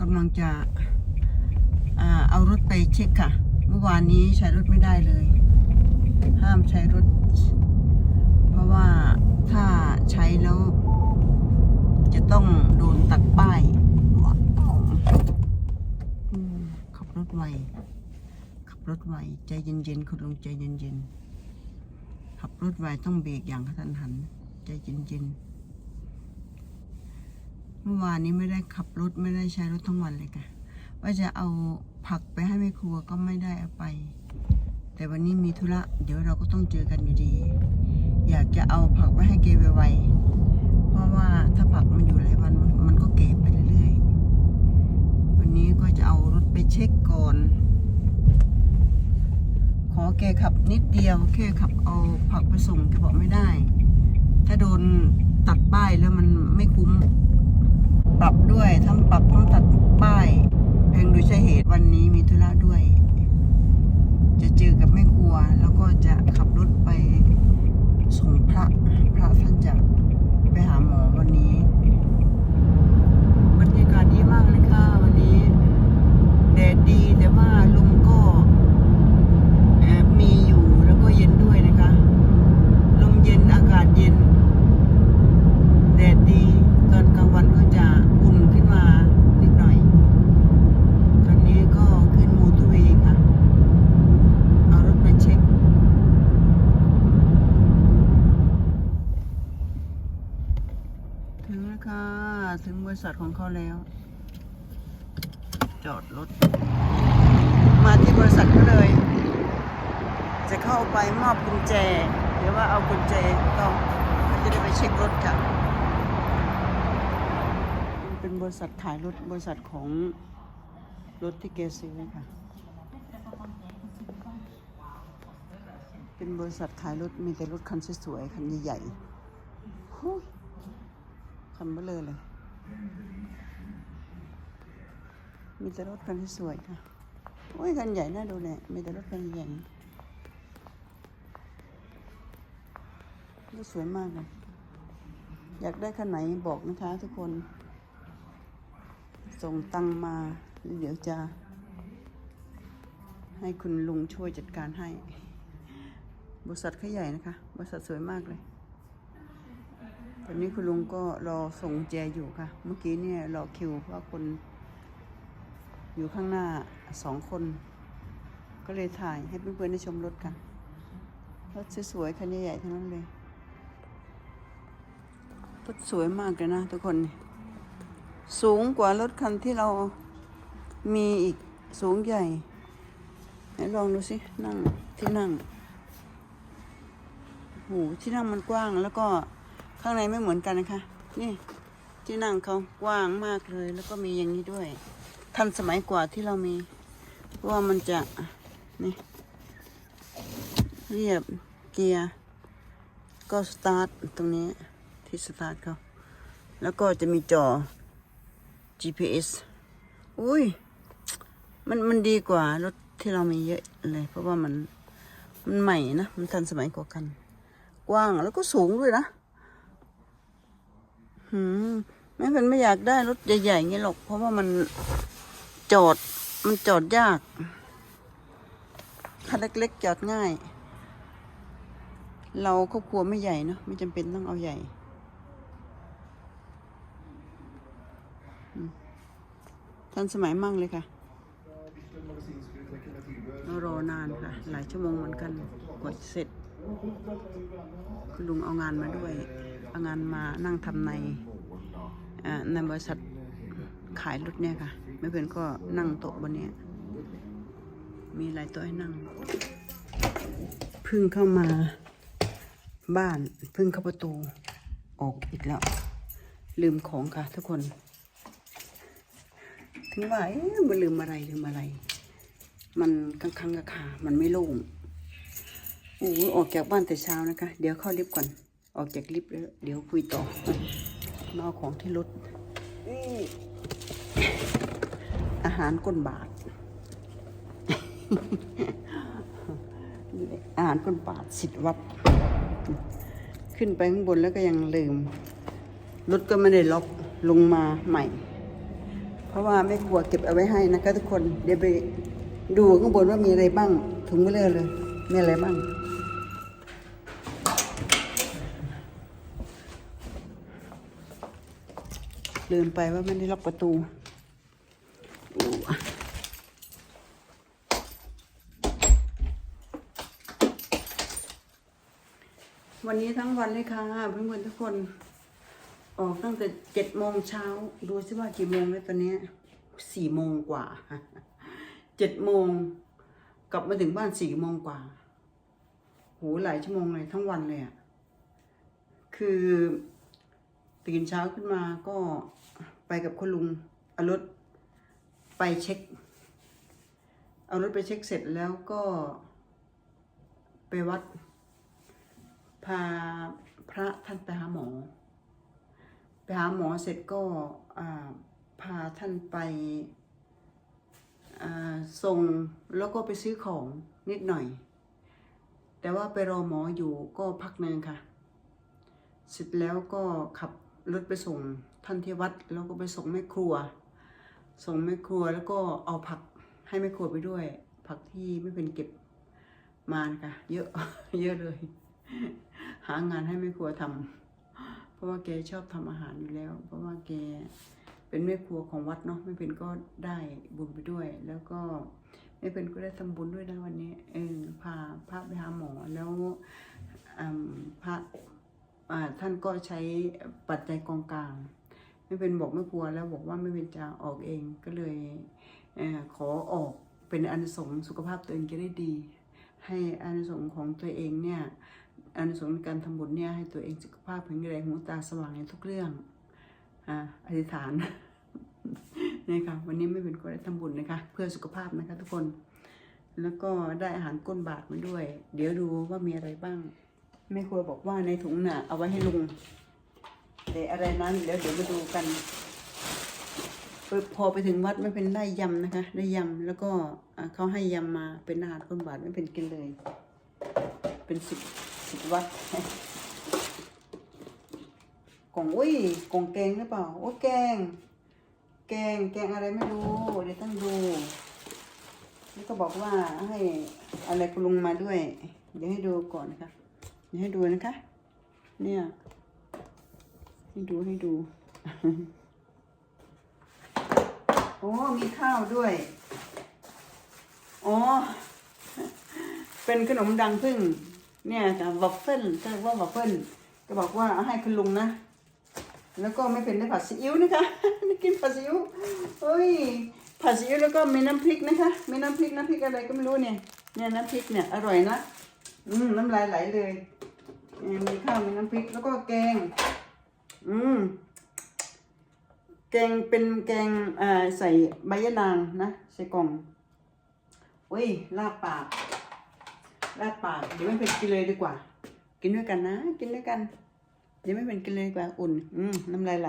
กำลังจะเอารถไปเช็คค่ะ เมื่อวานนี้ใช้รถไม่ได้เลย ห้ามใช้รถ เพราะว่าถ้าใช้แล้ว จะต้องโดนตัดป้ายว้าวขับรถไว ขับรถไว ใจเย็นๆคุณลุงใจเย็นๆ ขับรถไวต้องเบรกอย่างกระทันหัน ใจเย็นๆ มื่อวานนี้ไม่ได้ขับรถไม่ได้ใช้รถทั้งวันเลยค่ะ ว่าจะเอาผักไปให้แม่ครัวก็ไม่ได้เอาไป แต่วันนี้มีธุระ เดี๋ยวเราก็ต้องเจอกันอยู่ดี อยากจะเอาผักไปให้เกไวๆเพราะว่าถ้าผักมันอยู่หลายวันมันก็เก็บไปเรื่อยๆ วันนี้ก็จะเอารถไปเช็คก่อน ขอแกขับนิดเดียวแค่ขับเอาผักไปส่งแกบอกไม่ได้ ถ้าโดนตัดป้ายแล้วมันไม่คุ้ม ปรับด้วยทั้งปรับทั้งตัดป้ายแพงโดยใช่เหตุวันนี้มีธุระด้วย จะเจอกับแม่ครัว แล้วก็จะขับรถไปส่งพระพระท่านจะไปหาหมอวันนี้ บรรยากาศดีมากเลยค่ะ วันนี้ แดดดีแต่ว่าลมก็เอ่อมีอยู่แล้วก็เย็นด้วยนะคะ ลมเย็นอากาศเย็น แดดดี ตอนกลางวันก็จะอุ่นขึ้นมานิดหน่อย ตอนนี้ก็ขึ้นมอเตอร์เวย์ค่ะ เอารถไปเช็ค ถึงแล้วค่ะ ถึงบริษัทของเขาแล้ว จอดรถ มาที่บริษัทเขาเลย จะเข้าไปมอบกุญแจ เดี๋ยวว่าเอากุญแจต้องจะได้ไปเช็ครถค่ะเป็นบริษัทขายรถบริษัทของรถที่เกซื้อค่ะ เป็นบริษัทขายรถมีแต่รถคันสวยๆคันใหญ่ๆ คันเบลอเลย มีแต่รถคันสวยค่ะ โอ้ยคันใหญ่น่าดูเลยมีแต่รถคันใหญ่รถสวยมากเลยอยากได้คันไหนบอกนะคะทุกคน ส่งตังมาเดี๋ยวจะ ให้คุณลุงช่วยจัดการให้ บริษัทเขาใหญ่นะคะ บริษัทสวยมากเลย ตอนนี้คุณลุงก็รอส่งแจอยู่ค่ะ เมื่อกี้เนี่ยรอคิวเพราะคน อยู่ข้างหน้าสองคน ก็เลยถ่ายให้เพื่อนๆได้ชมรถกันรถสวยๆคันใหญ่ๆทั้งนั้นเลยรถสวยมากเลยนะทุกคน สูงกว่ารถคันที่เรามีอีกสูงใหญ่ไหนลองดูสินั่งที่นั่งโหที่นั่งมันกว้างแล้วก็ ข้างในไม่เหมือนกันนะคะ นี่ที่นั่งเขากว้างมากเลย แล้วก็มีอย่างนี้ด้วย ทันสมัยกว่าที่เรามี เพราะว่ามันจะนี่เรียบเกียร์ ก็สตาร์ทตรงนี้ที่สตาร์ทเขาแล้วก็จะมีจอ GPS อุ้ย มันมันดีกว่ารถที่เรามีเยอะเลย เพราะว่ามันมันใหม่นะ มันทันสมัยกว่ากัน กว้างแล้วก็สูงด้วยนะ หืมแม่เป็นไม่อยากได้รถใหญ่ๆงี้หรอก เพราะว่ามันจอด มันจอดยากคันเล็กๆจอดง่าย เราครอบครัวไม่ใหญ่เนอะไม่จำเป็นต้องเอาใหญ่ทันสมัยมั่งเลยค่ะเรารอนานค่ะ หลายชั่วโมงเหมือนกันกว่าเสร็จ คุณลุงเอางานมาด้วย เอางานมานั่งทำในในบริษัทขายรถเนี่ยค่ะ ไม่เป็นก็นั่งโต๊ะบนเนี้ยมีหลายโต๊ะให้นั่งเพิ่งเข้ามาบ้านเพิ่งเข้าประตูออกอีกแล้ว ลืมของค่ะทุกคน ถึงว่าเอ๊ะมันลืมอะไรลืมอะไร มันกังคังกะขามันไม่โล่งโอ้โหออกจากบ้านแต่เช้านะคะ เดี๋ยวเข้าลิฟต์ก่อน ออกจากลิฟต์แล้ว เดี๋ยวคุยต่อมาเอาของที่รถอาหารก้นบาท อาหารก้นบาทสิทธิ์วัดขึ้นไปข้างบนแล้วก็ยังลืม รถก็ไม่ได้ล็อกลงมาใหม่ เพราะว่าแม่ครัวเก็บเอาไว้ให้นะคะทุกคน เดี๋ยวไปดูข้างบนว่ามีอะไรบ้างถุงเบลอเลย มีอะไรบ้าง ลืมไปว่าไม่ได้ล็อกประตูวันนี้ทั้งวันเลยค่ะเพื่อนๆทุกคน ออกตั้งแต่เจ็ดโมงเช้า ดูสิว่ากี่โมงแล้วตอนนี้สี่โมงกว่าเจ็ดโมงกลับมาถึงบ้านสี่โมงกว่าโหหลายชั่วโมงเลยทั้งวันเลยอะคือ ตื่นเช้าขึ้นมาก็ไปกับคุณลุงเอารถไปเช็ค เอารถไปเช็คเสร็จแล้วก็ไปวัด พาพระท่านไปหาหมอ ไปหาหมอเสร็จก็พาท่านไปส่งแล้วก็ไปซื้อของนิดหน่อย แต่ว่าไปรอหมออยู่ก็พักหนึ่งค่ะ เสร็จแล้วก็ขับ รถไปส่งท่านที่วัด แล้วก็ไปส่งแม่ครัว ส่งแม่ครัวแล้วก็เอาผักให้แม่ครัวไปด้วย ผักที่ไม่เป็นเก็บมานะคะเยอะเยอะเลย หางานให้แม่ครัวทำเพราะว่าแกชอบทำอาหารอยู่แล้ว เพราะว่าแกเป็นแม่ครัวของวัดเนาะไม่เป็นก็ได้บุญไปด้วย แล้วก็ไม่เป็นก็ได้ทำบุญด้วยนะวันนี้เออพาพระไปหาหมอแล้วอืมพระ ท่านก็ใช้ปัจจัยกองกลาง ไม่เป็นบอกไม่กลัวแล้วบอกว่าไม่เป็นจะออกเองก็เลยเอขอออกเป็นอานิสงสุขภาพตัวเองจะได้ดี ให้อานิสงของตัวเองเนี่ยอานิสงในการทำบุญเนี่ยให้ตัวเองสุขภาพแข็งแรงหูตาสว่างในทุกเรื่องอ่าอธิษฐานนี่ค่ะวันนี้ไม่เป็นก็ได้ทำบุญนะคะ เพื่อสุขภาพนะคะทุกคน แล้วก็ได้อาหารก้นบาทมาด้วย เดี๋ยวดูว่ามีอะไรบ้าง แม่ครัวบอกว่าในถุงน่ะ เอาไว้ให้ลุงแต่อะไรนั้นเดี๋ยวเดี๋ยวมาดูกันพอไปถึงวัดไม่เป็นได้ยำนะคะ ได้ยำแล้วก็เขาให้ยำมาเป็นอาหารคนบาทไม่เป็นกินเลย เป็นสิบสิบวัดกล่องอุ้ยกล่องแกงหรือเปล่าโอ้แกง แกงแกงอะไรไม่รู้เดี๋ยวต้องดูนี่ก็บอกว่าให้อะไรคุณลุงมาด้วย เดี๋ยวให้ดูก่อนนะคะ เดี๋ยวให้ดูนะคะ เนี่ย ให้ดูให้ดู โอ้ มีข้าวด้วย อ๋อ เป็นขนมดังพึ่ง เนี่ยค่ะวัฟเฟิลก็เรียกว่าวัฟเฟิลก็บอกว่าให้คุณลุงนะ แล้วก็ไม่เป็นได้ผัดซีอิ๊วนะคะได้กินผัดซีอิ๊วเฮ้ย ผัดซีอิ๊วแล้วก็มีน้ำพริกนะคะ มีน้ำพริกน้ำพริกอะไรก็ไม่รู้เนี่ย เนี่ยน้ำพริกเนี่ยอร่อยนะ อืมน้ำลายไหลเลย มีข้าวมีน้ำพริกแล้วก็แกง อืม แกงเป็นแกงอ่าใส่ใบยะนางนะใส่กล่องอุ้ยลาบปากลาบปากเดี๋ยวไม่เป็นกินเลยดีกว่า กินด้วยกันนะ กินด้วยกัน เดี๋ยวไม่เป็นกินเลยดีกว่าอุ่น อืมน้ำลายไหล